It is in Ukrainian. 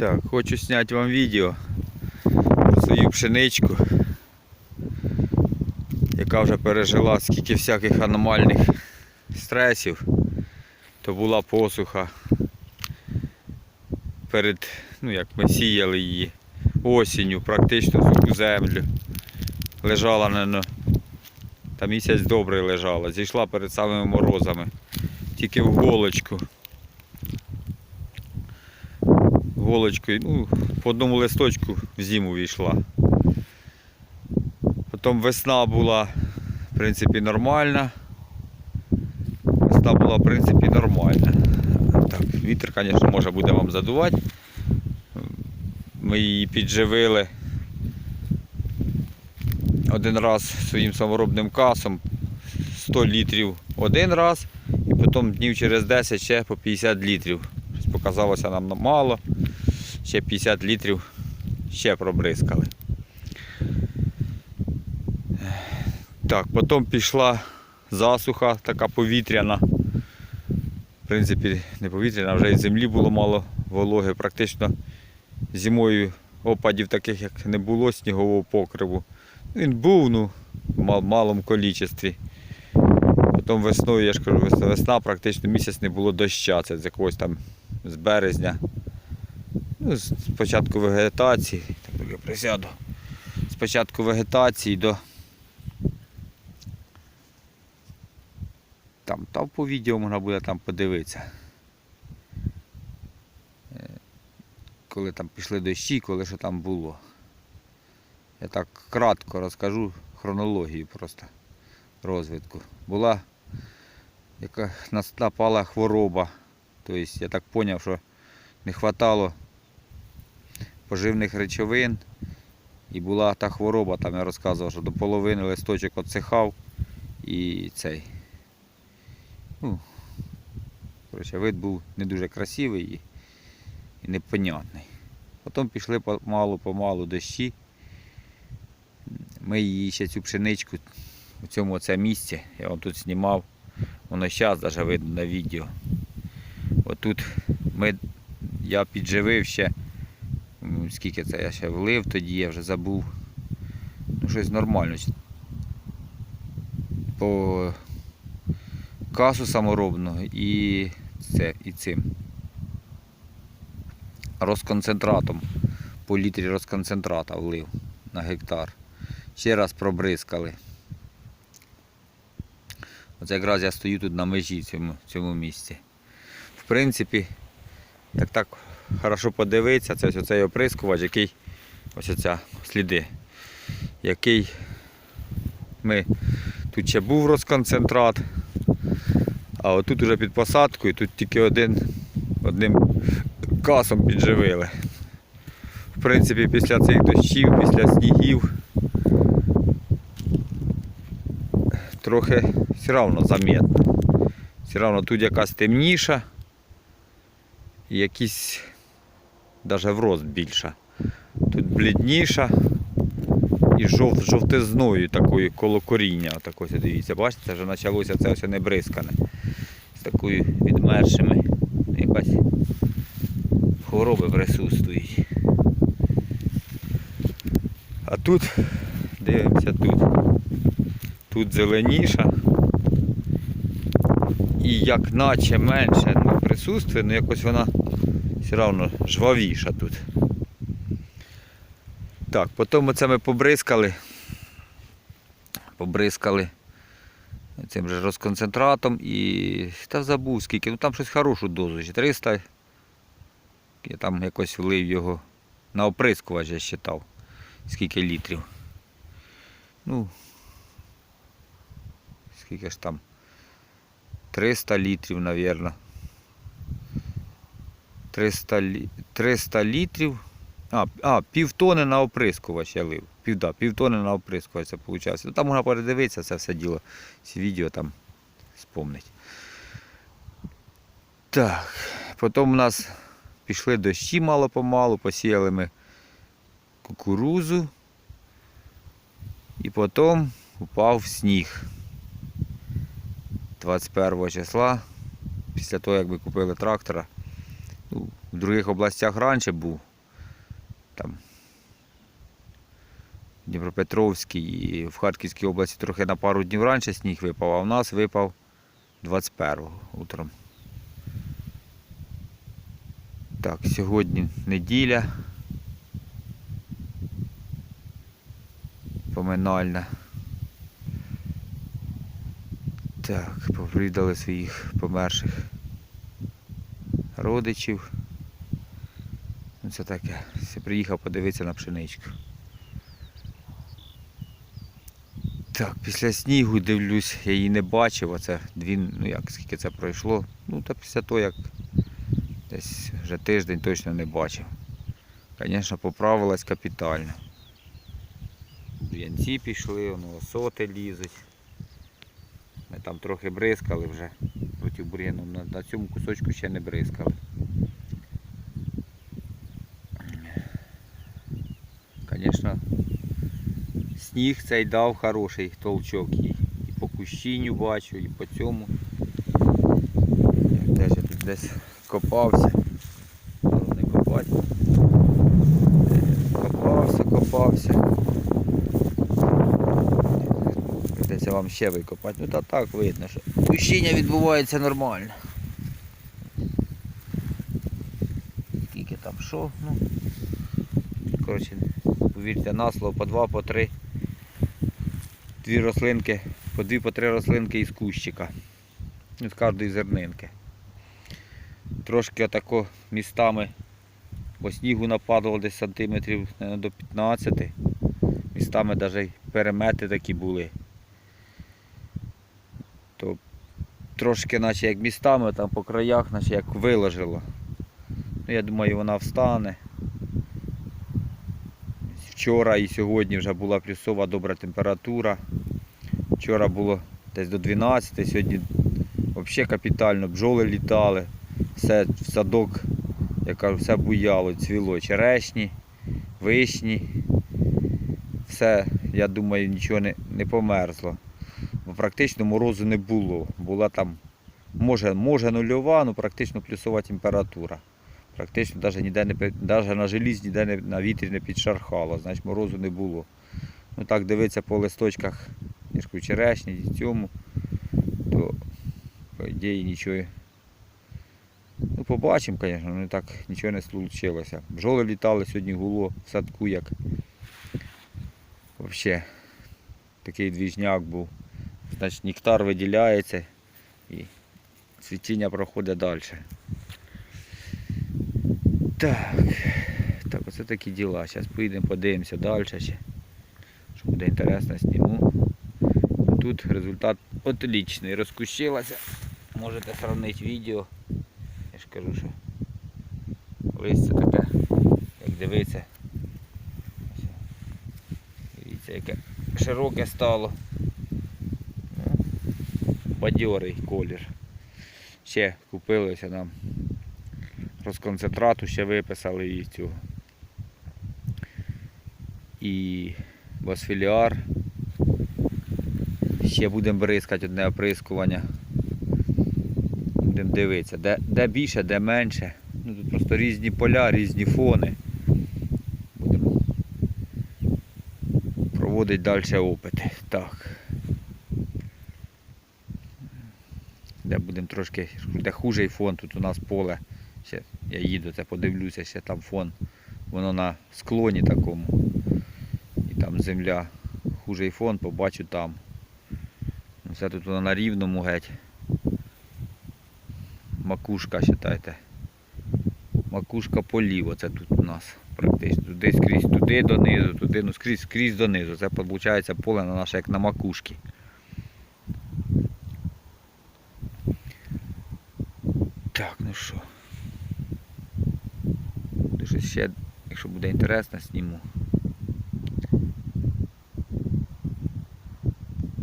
Так, хочу зняти вам відео про свою пшеничку, яка вже пережила скільки всяких аномальних стресів. То була посуха перед, ну як ми сіяли її осінню, практично суху землю. Лежала на та місяць добре лежала, зійшла перед самими морозами, тільки в голочку. Голочкою, ну, по одному листочку в зиму війшла. Потім весна була, в принципі, нормальна. Весна була, в принципі, нормальна. Так, вітер, звісно, може буде вам задувати. Ми її підживили один раз своїм саморобним касом 100 літрів один раз, і потім днів через 10 ще по 50 літрів. Щось показалося нам мало ще 50 літрів ще пробризкали. Так, потім пішла засуха, така повітряна. В принципі, не повітряна, вже і землі було мало вологи. Практично зимою опадів таких, як не було снігового покриву. Він був ну, в малому кількості. Потім весною, я ж кажу, весна, практично місяць не було доща, це з якогось там з березня. Ну, з початку вегетації, так я присяду. З початку вегетації до. Там, там по відео можна буде там подивитися. Е, Коли там пішли дощі, коли що там було. Я так кратко розкажу хронологію просто розвитку. Була яка напала хвороба. Тобто я так зрозумів, що не вистачало поживних речовин. І була та хвороба, там я розказував, що до половини листочок отсихав і цей. Ну, коротше, вид був не дуже красивий і, непонятний. Потім пішли помалу-помалу дощі. Ми її ще цю пшеничку у цьому оце місці, я вам тут знімав, воно зараз навіть видно на відео. Отут ми, я підживив ще Скільки це я ще влив тоді, я вже забув. Ну щось нормально. По касу саморобного і це, і цим розконцентратом. По літрі розконцентрата влив на гектар. Ще раз пробризкали. Оце якраз я стою тут на межі цьому, цьому місці. В принципі, як так хорошо подивитися, це ось оцей оприскувач, який ось оця сліди, який ми тут ще був розконцентрат, а отут уже під посадкою, тут тільки один одним касом підживили. В принципі, після цих дощів, після снігів трохи все одно замітно. Все одно тут якась темніша якісь навіть в рост більша. Тут блідніша і жов, жовтизною такою коло коріння. Так ось дивіться, бачите, вже почалося це все не бризкане. З такою відмершими. Якась хвороби присутствують. А тут, дивимося тут. Тут зеленіша. І як наче менше присутствує, ну якось вона все одно жвавіша тут. Так, потім оце ми побризкали. Побризкали цим же розконцентратом і та забув скільки, ну там щось хорошу дозу, ще 300. Я там якось влив його на оприскувач, я считав, скільки літрів. Ну, скільки ж там? 300 літрів, мабуть. 300, 300 літрів. А, а, півтони на оприскувач я лив. Пів, да, півтони на оприскувач це виходить. Ну, там можна передивитися це все діло. Ці відео там спомнить. Так, потім у нас пішли дощі мало-помалу, посіяли ми кукурузу. І потім упав сніг. 21 числа, після того, як ми купили трактора. Других областях раніше був, там Дніпропетровській і в Харківській області трохи на пару днів раніше сніг випав, а в нас випав 21-го утром. Так, сьогодні неділя. Поминальна. Так, повідали своїх померших родичів. Ну, Це таке. Все приїхав подивитися на пшеничку. Так, після снігу дивлюсь, я її не бачив, а це дві, ну як, скільки це пройшло. Ну, та після того, як десь вже тиждень точно не бачив. Звісно, поправилась капітально. В'янці пішли, воно осоти лізуть. Ми там трохи бризкали вже проти бур'яну. На цьому кусочку ще не бризкали. Звісно, сніг цей дав хороший толчок їй. І по кущінню бачу, і по цьому. Я тут десь копався. Але не копати. Копався, копався. Придеться вам ще викопати. Ну та так видно, що кущіння відбувається нормально. Скільки там що, ну. Коротше, повірте на слово, по два, по три. Дві рослинки, по дві, по три рослинки із кущика. З кожної зернинки. Трошки отако містами по снігу нападало десь сантиметрів до 15. Містами навіть перемети такі були. То трошки наче як містами, там по краях, наче як виложило. Ну, я думаю, вона встане. Вчора і сьогодні вже була плюсова добра температура. Вчора було десь до 12, сьогодні взагалі капітально, бджоли літали, все в садок, я кажу, все буяло, цвіло, черешні, вишні. Все, я думаю, нічого не, не померзло. Бо практично морозу не було. Була там, може, може нульова, ну практично плюсова температура. Практично навіть, ніде не, навіть на желізі, ніде не, на вітрі не підшархало, значить морозу не було. Ну так дивитися по листочках кажу, черешні і цьому, то по ідеї нічого. Ну побачимо, звісно, ну так нічого не случилося. Бджоли літали сьогодні гуло в садку як. Взагалі такий двіжняк був. Значить нектар виділяється і цвітіння проходить далі. Так, так, оце такі діла. Зараз поїдемо, подивимося далі. Що буде інтересно, зніму. Тут результат отлічний. Розкущилася. Можете сравнити відео. Я ж кажу, що листя таке, як дивиться. Дивіться, яке широке стало. Ну, Бадьорий колір. Ще купилося нам розконцентрату ще виписали і цього. І босфіліар. Ще будемо бризкати одне оприскування. Будемо дивитися, де, де більше, де менше. Ну, тут просто різні поля, різні фони. Будемо проводити далі опити. Так. Де будемо трошки, де хужий фон, тут у нас поле. Ще я їду, це подивлюся, ще там фон. Воно на склоні такому. І там земля. Хужий фон, побачу там. Ну, Все тут воно на рівному геть. Макушка, вважайте. Макушка полів, оце тут у нас практично. Туди скрізь, туди донизу, туди, ну скрізь, скрізь донизу. Це виходить поле на наше як на макушці. Так, ну що. Щось ще, якщо буде інтересно, зніму.